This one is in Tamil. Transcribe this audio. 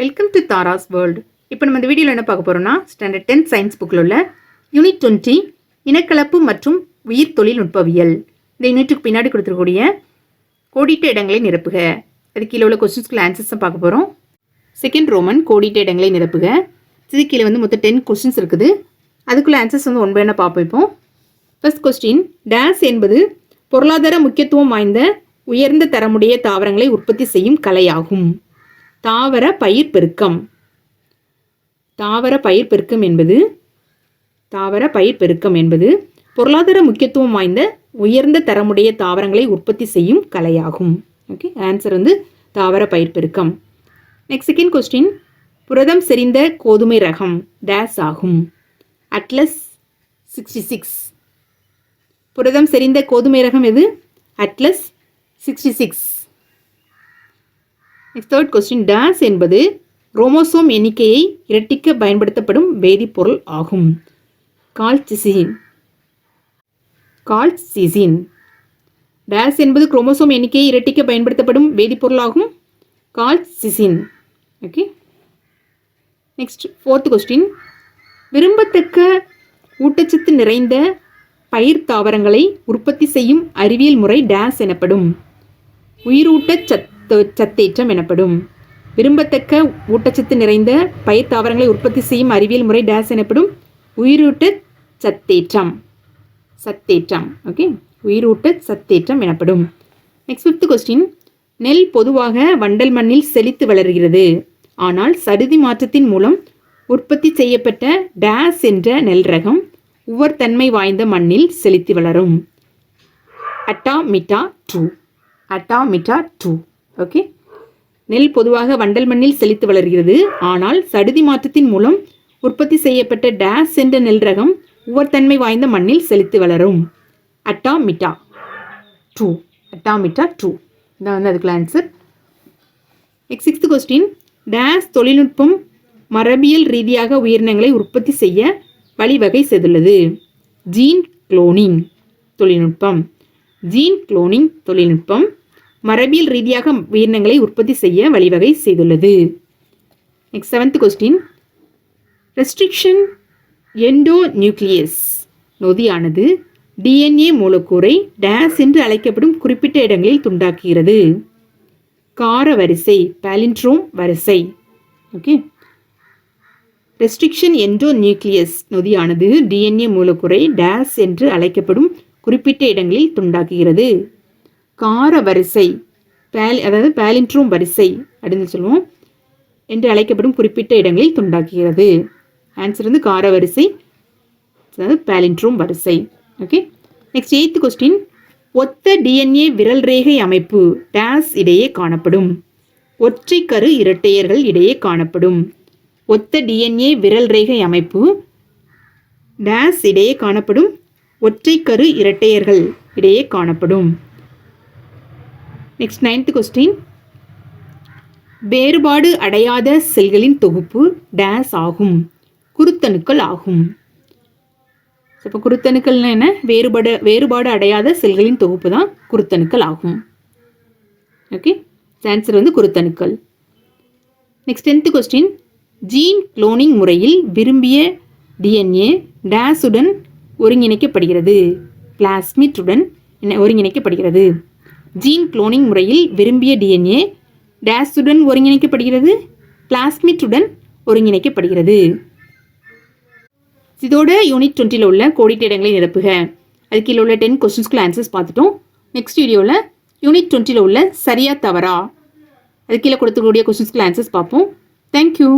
வெல்கம் டு தாராஸ் வேர்ல்டு இப்போ நம்ம இந்த வீடியோவில் என்ன பார்க்க போகிறோம்னா ஸ்டாண்டர்ட் டென்த் சயின்ஸ் புக்கில் உள்ள யூனிட் டுவெண்ட்டி இனக்கலப்பு மற்றும் உயிர் தொழில்நுட்பவியல். இந்த யூனிட்டுக்கு பின்னாடி கொடுத்துருக்கூடிய கோடிட்ட இடங்களை நிரப்புக. அது கீழே உள்ள கொஸ்டின்ஸ்க்குள்ள ஆன்சர்ஸை பார்க்க போகிறோம் செகண்ட் ரோமன் கோடிட்ட இடங்களை நிரப்புக. இது கீழே வந்து மொத்தம் டென் கொஸ்டின்ஸ் இருக்குது. அதுக்குள்ள ஆன்சர்ஸ் வந்து ஒன்பது என்ன பார்ப்போம் இப்போ. ஃபர்ஸ்ட் கொஸ்டின் டேஸ் என்பது பொருளாதார முக்கியத்துவம் வாய்ந்த உயர்ந்த தரமுடைய தாவரங்களை உற்பத்தி செய்யும் கலையாகும். தாவர பயிர் பெருக்கம். தாவர பயிர் பெருக்கம் என்பது தாவர பயிர் பெருக்கம் என்பது பொருளாதார முக்கியத்துவம் வாய்ந்த உயர்ந்த தரமுடைய தாவரங்களை உற்பத்தி செய்யும் கலையாகும். ஓகே ஆன்சர் வந்து தாவர பயிர் பெருக்கம். நெக்ஸ்ட் செகண்ட் கொஸ்டின் புரதம் செறிந்த கோதுமை ரகம் டேஸ் ஆகும். அட்லஸ் சிக்ஸ்டி சிக்ஸ் புரதம் செறிந்த கோதுமை ரகம் எது? Atlas sixty six next third question days என்பது குரோமோசோம் எண்ணிக்கையை இரட்டிக்க பயன்படுத்தப்படும் வேதிப்பொருள் ஆகும். கால்சிசின். கால்சிசின். டேஸ் என்பது குரோமோசோம் எண்ணிக்கையை இரட்டிக்க பயன்படுத்தப்படும் வேதிப்பொருளாகும் colchicine. Okay next fourth question விரும்பத்தக்க ஊட்டச்சத்து நிறைந்த பயிர் தாவரங்களை உற்பத்தி செய்யும் அறிவியல் முறை டேஸ் எனப்படும். உயிரூட்டச்சத்து சத்தேற்றம் எனப்படும். விரும்பத்தக்க ஊட்டச்சத்து நிறைந்த பயிர் தாவரங்களை உற்பத்தி செய்யும் அறிவியல் முறை டேஸ் எனப்படும் உயிரூட்ட சத்தேற்றம். சத்தேற்றம் ஓகே? உயிரூட்ட சத்தேற்றம் எனப்படும். நெக்ஸ்ட் ஃபிஃப்த் கொஸ்டின் நெல் பொதுவாக வண்டல் மண்ணில் செழித்து வளர்கிறது. ஆனால் சடுதி மாற்றத்தின் மூலம் உற்பத்தி செய்யப்பட்ட டேஸ் என்ற நெல் ரகம் உவர்த்தன்மை வாய்ந்த மண்ணில் செழித்து வளரும். அட்டாமிட்டா டூ அட்டாமிட்டா டூ ஓகே நெல் பொதுவாக வண்டல் மண்ணில் செழித்து வளர்கிறது. ஆனால் சடுதி மாற்றத்தின் மூலம் உற்பத்தி செய்யப்பட்ட டேஸ் என்ற நெல் ரகம் உவர்த்தன்மை வாய்ந்த மண்ணில் செழித்து வளரும். அட்டாமிட்டா டூ அட்டாமிட்டா டூ இதான் வந்து அதுக்குள்ள answer next sixth question dash தொழில்நுட்பம் மரபியல் ரீதியாக உயிரினங்களை உற்பத்தி செய்ய வழிவகை செய்துள்ளது. ஜீன் குளோனிங் தொழில்நுட்பம். ஜீன் குளோனிங் தொழில்நுட்பம் மரபியல் ரீதியாக உயிரினங்களை உற்பத்தி செய்ய வழிவகை செய்துள்ளது. Next seventh question restriction endonucleases நொதியானது DNA மூலக்கூறை டேஸ் என்று அழைக்கப்படும் குறிப்பிட்ட இடங்களில் துண்டாக்குகிறது. கார வரிசை. பாலின்ட்ரோம் வரிசை ஓகே ரெஸ்ட்ரிக்ஷன் எண்டோ நியூக்ளியஸ் நொதியானது டிஎன்ஏ மூலக்கூறை டேஸ் என்று அழைக்கப்படும் குறிப்பிட்ட இடங்களில் துண்டாக்குகிறது. கார வரிசை பேல் அதாவது பேலின்ட்ரோம் வரிசை அப்படின்னு சொல்லுவோம் என்று அழைக்கப்படும் குறிப்பிட்ட இடங்களில் துண்டாக்குகிறது. ஆன்சர் வந்து கார வரிசை அதாவது பேலின்ட்ரோம் வரிசை. ஓகே நெக்ஸ்ட் எயித்து கொஸ்டின் ஒத்த டிஎன்ஏ விரல் ரேகை அமைப்பு டேஸ் இடையே காணப்படும். ஒற்றை கரு இரட்டையர்கள் இடையே காணப்படும். ஒத்த டிஎன்ஏ விரல் ரேகை அமைப்பு டேஸ் இடையே காணப்படும். ஒற்றை கரு இரட்டையர்கள் இடையே காணப்படும். நெக்ஸ்ட் நைன்த் கொஸ்டின் வேறுபாடு அடையாத செல்களின் தொகுப்பு டேஸ் ஆகும். குருத்தணுக்கள் ஆகும். இப்போ குருத்தணுக்கள்னா என்ன? வேறுபாடு வேறுபாடு அடையாத செல்களின் தொகுப்பு தான் குருத்தணுக்கள் ஆகும். ஓகே ஆன்சர் வந்து குருத்தணுக்கள். Next tenth question gene cloning முறையில் விரும்பிய டிஎன்ஏ டேஸுடன் ஒருங்கிணைக்கப்படுகிறது. பிளாஸ்மிட்டுடன் ஒருங்கிணைக்கப்படுகிறது. ஜீன் குளோனிங் முறையில் விரும்பிய டிஎன்ஏ டேஸுடன் ஒருங்கிணைக்கப்படுகிறது பிளாஸ்மிட்டுடன் ஒருங்கிணைக்கப்படுகிறது. இதோட யூனிட் டுவெண்ட்டியில் உள்ள கோடிட்ட இடங்களை நிரப்புக. அது கீழே உள்ள டென் கொஸ்டின்ஸ்க்குள்ள ஆன்சர்ஸ் பார்த்துட்டோம். நெக்ஸ்ட் வீடியோவில் யூனிட் டுவெண்ட்டியில் உள்ள சரியா தவறா? அது கீழே கொடுத்துக்கூடிய கொஸ்டின்ஸ்க்குள்ள ஆன்சர்ஸ் பார்ப்போம். தேங்க்யூ